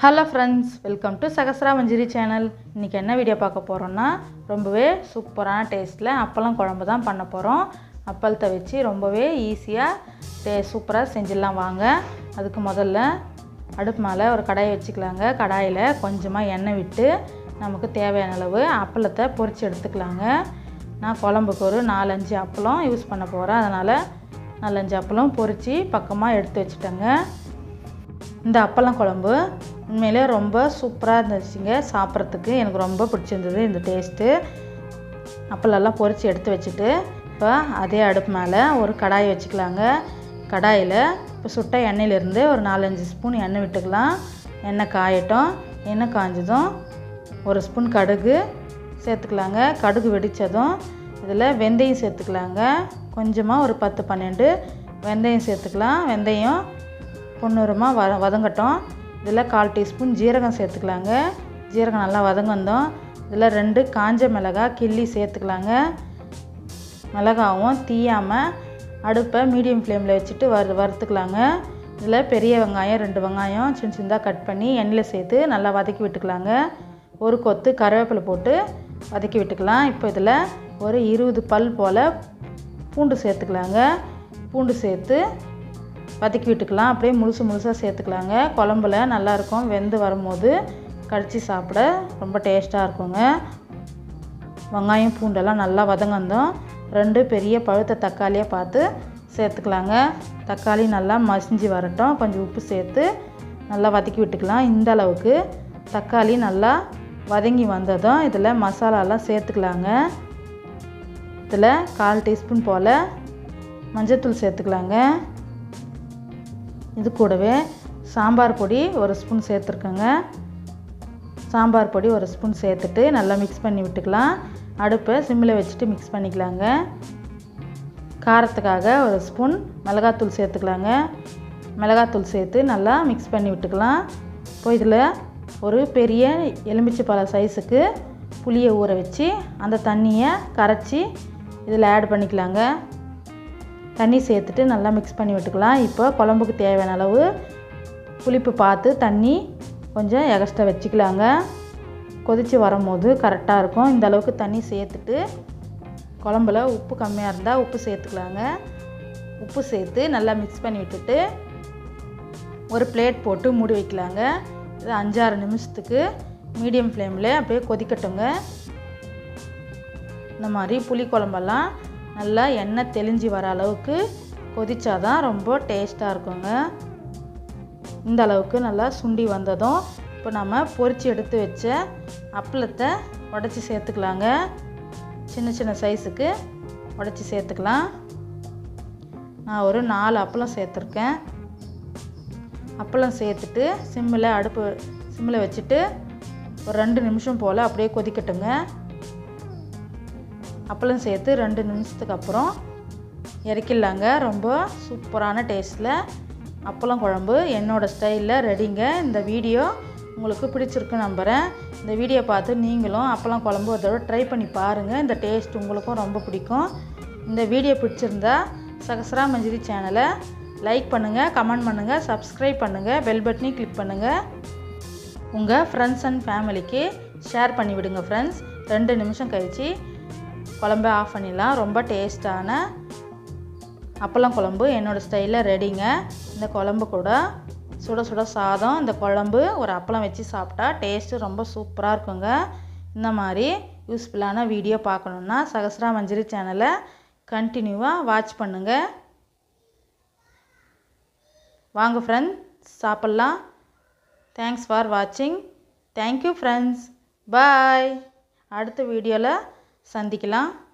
Hello friends welcome to Sahasra Manjiri channel இன்றைக்கி என்ன video பார்க்க போகிறோன்னா ரொம்பவே சூப்பரான டேஸ்ட்டில் அப்பளம் குழம்பு தான் பண்ண போகிறோம் அப்பளத்தை வச்சு ரொம்பவே ஈஸியாக டே சூப்பராக செஞ்சிடலாம் வாங்க. அதுக்கு முதல்ல அடுப்பு மேலே ஒரு கடாயை வச்சுக்கலாங்க. கடாயில் கொஞ்சமாக எண்ணெய் விட்டு நமக்கு தேவையான அளவு அப்பளத்தை பொறிச்சு எடுத்துக்கலாங்க. நான் குழம்புக்கு ஒரு நாலஞ்சு அப்பளம் யூஸ் பண்ண போகிறேன் அதனால் நாலஞ்சு அப்பளம் பொறிச்சு பக்கமாக எடுத்து வச்சுட்டேங்க. இந்த அப்பளம் குழம்பு உண்மையிலே ரொம்ப சூப்பராக இருந்துச்சுங்க. சாப்பிட்றதுக்கு எனக்கு ரொம்ப பிடிச்சிருந்தது இந்த டேஸ்ட்டு அப்பளெல்லாம் பொரித்து எடுத்து வச்சுட்டு இப்போ அதே அடுப்பு மேலே ஒரு கடாய் வச்சுக்கலாங்க. கடாயில் இப்போ சுட்ட எண்ணெயிலேருந்து ஒரு நாலஞ்சு ஸ்பூன் எண்ணெய் விட்டுக்கலாம். எண்ணெய் காயட்டும். எண்ணெய் காஞ்சதும் ஒரு ஸ்பூன் கடுகு சேர்த்துக்கலாங்க. கடுகு வெடித்ததும் இதில் வெந்தயம் சேர்த்துக்கலாங்க. கொஞ்சமாக ஒரு பத்து பன்னெண்டு வெந்தயம் சேர்த்துக்கலாம். வெந்தயம் பொன்னிறமாக வ வதங்கட்டும். இதில் கால் டீஸ்பூன் ஜீரகம் சேர்த்துக்கலாங்க. ஜீரகம் நல்லா வதங்கந்தோம் இதில் ரெண்டு காஞ்ச மிளகாய் கிள்ளி சேர்த்துக்கலாங்க. மிளகாவும் தீயாமல் அடுப்பை மீடியம் ஃப்ளேமில் வச்சுட்டு வறு வறுத்துக்கலாங்க. இதில் பெரிய வெங்காயம் ரெண்டு வெங்காயம் சின்ன சின்னதாக கட் பண்ணி எண்ணெயில் சேர்த்து நல்லா வதக்கி விட்டுக்கலாங்க. ஒரு கொத்து கருவேப்பிலை போட்டு வதக்கி விட்டுக்கலாம். இப்போ இதில் ஒரு இருபது பல் போல் பூண்டு சேர்த்துக்கலாங்க. பூண்டு சேர்த்து வதக்கி விட்டுக்கலாம். அப்படியே முழுசு முழுசாக சேர்த்துக்கலாங்க. குழம்புல நல்லாயிருக்கும் வெந்து வரும்போது கடிச்சு சாப்பிட ரொம்ப டேஸ்ட்டாக இருக்குங்க. வெங்காயம் பூண்டெல்லாம் நல்லா வதங்கந்தோம். ரெண்டு பெரிய பழுத்த தக்காளியாக பார்த்து சேர்த்துக்கலாங்க. தக்காளி நல்லா மசிஞ்சு வரட்டும். கொஞ்சம் உப்பு சேர்த்து நல்லா வதக்கி விட்டுக்கலாம். இந்த அளவுக்கு தக்காளி நல்லா வதங்கி வந்ததும் இதில் மசாலாலாம் சேர்த்துக்கலாங்க. இதில் கால் டீஸ்பூன் போல் மஞ்சத்தூள் சேர்த்துக்கலாங்க. இது கூடவே சாம்பார் பொடி ஒரு ஸ்பூன் சேர்த்துருக்கோங்க. சாம்பார் பொடி ஒரு ஸ்பூன் சேர்த்துட்டு நல்லா மிக்ஸ் பண்ணி விட்டுக்கலாம். அடுப்பை சிம்மில் வச்சுட்டு மிக்ஸ் பண்ணிக்கலாங்க. காரத்துக்காக ஒரு ஸ்பூன் மிளகாத்தூள் சேர்த்துக்கலாங்க. மிளகாத்தூள் சேர்த்து நல்லா மிக்ஸ் பண்ணி விட்டுக்கலாம். இப்போ இதில் ஒரு பெரிய எலுமிச்சை பழ சைஸுக்கு புளியை ஊற வச்சு அந்த தண்ணியை கரைச்சி இதில் ஆட் பண்ணிக்கலாங்க. தண்ணி சேர்த்துட்டு நல்லா மிக்ஸ் பண்ணி விட்டுக்கலாம். இப்போ குழம்புக்கு தேவையான அளவு புளிப்பு பார்த்து தண்ணி கொஞ்சம் எக்ஸ்ட்ரா வச்சுக்கலாங்க. கொதித்து வரும்போது கரெக்டாக இருக்கும். இந்த அளவுக்கு தண்ணி சேர்த்துட்டு குழம்புல உப்பு கம்மியாக இருந்தால் உப்பு சேர்த்துக்கலாங்க. உப்பு சேர்த்து நல்லா மிக்ஸ் பண்ணி விட்டுட்டு ஒரு பிளேட் போட்டு மூடி வைக்கலாங்க. இது அஞ்சாறு நிமிஷத்துக்கு மீடியம் ஃப்ளேமில் அப்படியே கொதிக்கட்டுங்க. இந்த மாதிரி புளி குழம்பெல்லாம் நல்லா எண்ணெய் தெளிஞ்சு வர அளவுக்கு கொதிச்சாதான் ரொம்ப டேஸ்ட்டாக இருக்குங்க. இந்த அளவுக்கு நல்லா சுண்டி வந்ததும் இப்போ நம்ம பொறிச்சு எடுத்து வச்ச அப்பளத்தை உடச்சி சேர்த்துக்கலாங்க. சின்ன சின்ன சைஸுக்கு உடச்சி சேர்த்துக்கலாம். நான் ஒரு நாலு அப்பளம் சேர்த்துருக்கேன். அப்பளம் சேர்த்துட்டு சிம்மில் அடுப்பு சிம்மில் வச்சுட்டு ஒரு ரெண்டு நிமிஷம் போல் அப்படியே கொதிக்கட்டுங்க. அப்பளம் சேர்த்து ரெண்டு நிமிஷத்துக்கு அப்புறம் இறக்கிடலாங்க. ரொம்ப சூப்பரான டேஸ்ட்டில் அப்பளம் குழம்பு. என்னோடய ஸ்டைலில் ரெடிங்க இந்த வீடியோ உங்களுக்கு பிடிச்சிருக்கு நம்புகிறேன் இந்த வீடியோ பார்த்து நீங்களும் அப்பளம் குழம்பு ஒரு தடவை ட்ரை பண்ணி பாருங்கள் இந்த டேஸ்ட் உங்களுக்கும் ரொம்ப பிடிக்கும். இந்த வீடியோ பிடிச்சிருந்தா சகசரா மஞ்சிரி சேனலை லைக் பண்ணுங்கள் கமெண்ட் பண்ணுங்கள் சப்ஸ்கிரைப் பண்ணுங்கள் பெல் பட்டனையும் கிளிக் பண்ணுங்கள் உங்கள் ஃப்ரெண்ட்ஸ் அண்ட் ஃபேமிலிக்கு ஷேர் பண்ணிவிடுங்க ஃப்ரெண்ட்ஸ் ரெண்டு நிமிஷம் கழித்து குழம்பை ஆஃப் பண்ணிடலாம். ரொம்ப டேஸ்ட்டான அப்பளம் குழம்பு என்னோடய ஸ்டைலில் ரெடிங்க. இந்த குழம்பு கூட சுட சுட சாதம் இந்த குழம்பு ஒரு அப்பளம் வச்சு சாப்பிட்டா டேஸ்ட்டு ரொம்ப சூப்பராக இருக்குங்க. இந்த மாதிரி யூஸ்ஃபுல்லான வீடியோ பார்க்கணுன்னா சகஸ்ரா மஞ்சரி சேனலை கண்டினியூவாக வாட்ச் பண்ணுங்கள் வாங்க ஃப்ரெண்ட்ஸ் சாப்பிட்லாம். தேங்க்ஸ் ஃபார் வாட்சிங் தேங்க்யூ ஃப்ரெண்ட்ஸ் பாய் அடுத்த வீடியோவில் சந்திக்கலாம்.